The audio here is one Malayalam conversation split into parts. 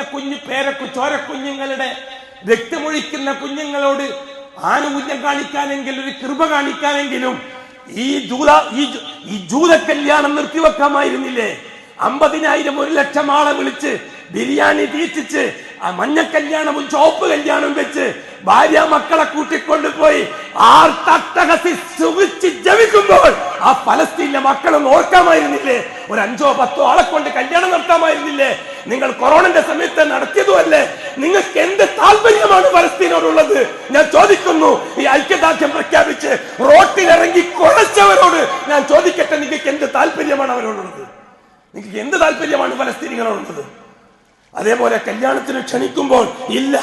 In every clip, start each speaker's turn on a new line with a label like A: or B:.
A: കുടുംബത്തിലെ കുഞ്ഞു പേരക്കു ചോരക്കുഞ്ഞുങ്ങളുടെ രക്തമൊഴിക്കുന്ന കുഞ്ഞുങ്ങളോട് ആനുകൂല്യം കാണിക്കാനെങ്കിലും ഒരു കൃപ കാണിക്കാനെങ്കിലും ഈ ജൂത ഈ ജൂത കല്യാണം നിർത്തിവെക്കാമായിരുന്നില്ലേ? അമ്പതിനായിരം ഒരു ലക്ഷം ആളെ വിളിച്ച് ബിരിയാണി തീറ്റിച്ച് മഞ്ഞ കല്യാണവും ചോപ്പ് കല്യാണവും വെച്ച് ഭാര്യ മക്കളെ കൂട്ടിക്കൊണ്ടുപോയി ആർ തട്ടകസി സുഖിച്ച് ജപിക്കുമ്പോൾ ആ ഫലസ്തീനിലെ മക്കളും ഓർക്കാമായിരുന്നില്ലേ? ഒരു അഞ്ചോ പത്തോ ആളെ കൊണ്ട് കല്യാണം നടത്താമായിരുന്നില്ലേ? നിങ്ങൾ കൊറോണന്റെ സമയത്ത് നടത്തിയതുമല്ലേ? നിങ്ങൾക്ക് എന്ത് താല്പര്യമാണ് ഫലസ്തീനോടുള്ളത്? ഞാൻ ചോദിക്കുന്നു. ഈ ഐക്യദാർഢ്യം പ്രഖ്യാപിച്ച് റോട്ടിലിറങ്ങി കുഴച്ചവരോട് ഞാൻ ചോദിക്കട്ടെ നിങ്ങൾക്ക് എന്ത് താല്പര്യമാണ് അവരോടുള്ളത്? നിങ്ങൾക്ക് എന്ത് താല്പര്യമാണ് ഫലസ്തീനികളോടുള്ളത്? അതേപോലെ കല്യാണത്തിന് ക്ഷണിക്കുമ്പോൾ ഇല്ല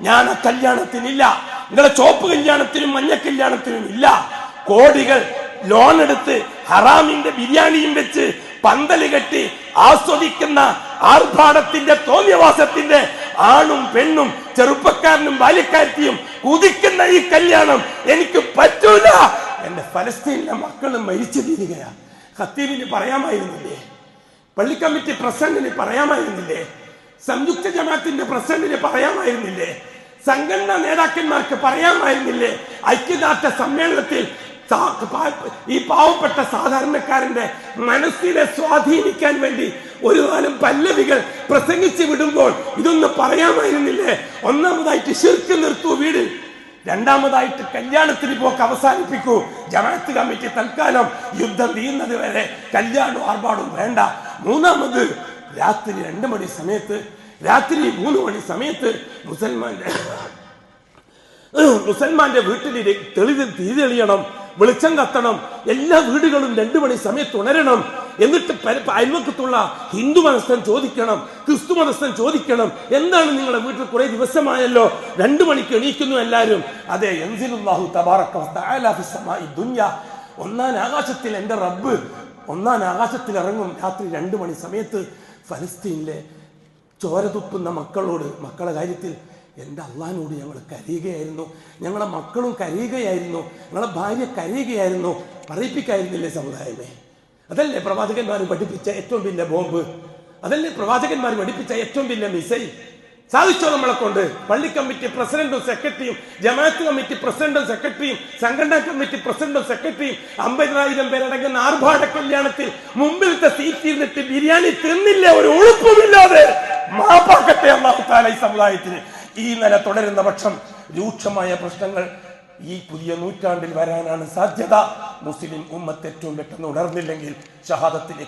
A: ഞാൻ കല്യാണത്തിനില്ല. നിങ്ങളെ ചോപ്പ് കല്യാണത്തിനും മഞ്ഞ കല്യാണത്തിനും ഇല്ല. കോടികൾ ലോൺ എടുത്ത് ഹറാമിന്റെ ബിരിയാണിയും വെച്ച് പന്തൽ കെട്ടി ആസ്വദിക്കുന്ന ആർഭാടത്തിന്റെ തോന്നിയവാസത്തിന്റെ ആണും പെണ്ണും ചെറുപ്പക്കാരനും ബാല്യക്കാരത്തിയും കുതിക്കുന്ന ഈ കല്യാണം എനിക്ക് പറ്റൂല. എന്റെ ഫലസ്തീനിലെ മക്കളും മരിച്ചു തീരുകയാ ഖത്തീബിന് പറയാമായിരുന്നില്ലേ? പള്ളി കമ്മിറ്റി പ്രസിഡന്റിന് പറയാമായിരുന്നില്ലേ? സംയുക്ത ജമാത്തിന്റെ പ്രസിഡന്റിന് പറയാമായിരുന്നില്ലേ? സംഘടനാ നേതാക്കന്മാർക്ക് പറയാമായിരുന്നില്ലേ? ഐക്യദാർഢ്യ സമ്മേളനത്തിൽ ഈ പാവപ്പെട്ട സാധാരണക്കാരന്റെ മനസ്സിനെ സ്വാധീനിക്കാൻ വേണ്ടി ഒരു കാലം പല്ലവികൾ പ്രസംഗിച്ചു വിടുമ്പോൾ ഇതൊന്നും പറയാമായിരുന്നില്ലേ? ഒന്നാമതായിട്ട് ശിർക്ക് നിർത്തൂ വീട്. രണ്ടാമതായിട്ട് കല്യാണത്തിന് പോക്ക് അവസാനിപ്പിക്കൂ. ജമാഅത്ത് കമ്മിറ്റി തൽക്കാലം യുദ്ധം തീയുന്നത് വരെ കല്യാണവും ആർഭാടും വേണ്ട. മൂന്നാമത് രാത്രി രണ്ട് മണി സമയത്ത് രാത്രി മൂന്ന് മണി സമയത്ത് മുസൽമാന്റെ മുസൽമാന്റെ വീട്ടിൽ തെളിവ് തിരിതെളിയണം തെളിയണം വെളിച്ചം കത്തണം. എല്ലാ വീടുകളും രണ്ടു മണി സമയത്ത് ഉണരണം. എന്നിട്ട് അയൽവക്കത്തുള്ള ഹിന്ദു മതസ്ഥൻ ചോദിക്കണം ക്രിസ്തു മതസ്ഥൻ ചോദിക്കണം എന്താണ് നിങ്ങളുടെ വീട്ടിൽ കുറെ ദിവസമായല്ലോ? രണ്ടു മണിക്ക് എണീക്കുന്നു എല്ലാവരും. അതെ എൻസിലുല്ലാഹു ദുനിയ. ഒന്നാം ആകാശത്തിൽ എന്റെ റബ്ബ് ഒന്നാം ആകാശത്തിൽ ഇറങ്ങും രാത്രി രണ്ടു മണി സമയത്ത് ഫലസ്തീനിലെ ചോര തുപ്പുന്ന മക്കളോട് മക്കളുടെ കാര്യത്തിൽ എന്റെ അള്ളഹാനോട് ഞങ്ങൾ കരയുകയായിരുന്നു ഞങ്ങളെ മക്കളും കരയുകയായിരുന്നു ഞങ്ങളെ ഭാര്യ കരയുകയായിരുന്നു പറയിപ്പിക്കായിരുന്നില്ലേ സമുദായമേ? അതല്ലേ പ്രവാചകന്മാർ പഠിപ്പിച്ച ഏറ്റവും വലിയ ബോംബ്? അതല്ലേ പ്രവാചകന്മാർ പഠിപ്പിച്ച ഏറ്റവും വലിയ മിസൈൽ? സാധിച്ചോ നമ്മളെ കൊണ്ട്? പള്ളി കമ്മിറ്റി പ്രസിഡന്റും സെക്രട്ടറിയും ജമാഅത്ത് കമ്മിറ്റി പ്രസിഡന്റും സെക്രട്ടറിയും സംഘടനാ കമ്മിറ്റി പ്രസിഡന്റും സെക്രട്ടറിയും അമ്പതിനായിരം പേരടങ്ങുന്ന ആർഭാട കല്യാണത്തിൽ മുമ്പിലത്തെ സീറ്റ് ഇരുന്നിട്ട് ബിരിയാണി തിന്നില്ല ഒരു ഉളുപ്പുമില്ലാതെ മാപ്പാക്കട്ടെ അള്ളാഹു താല ഈ സമുദായത്തിന്. ഈ നില തുടരുന്ന പക്ഷം രൂക്ഷമായ പ്രശ്നങ്ങൾ ഈ പുതിയ നൂറ്റാണ്ടിൽ വരാനാണ് സാധ്യത. മുസ്ലിം ഉമ്മത്ത് ഏറ്റവും പെട്ടെന്ന് ഉണർന്നില്ലെങ്കിൽ ഷഹാദത്തിലേക്ക്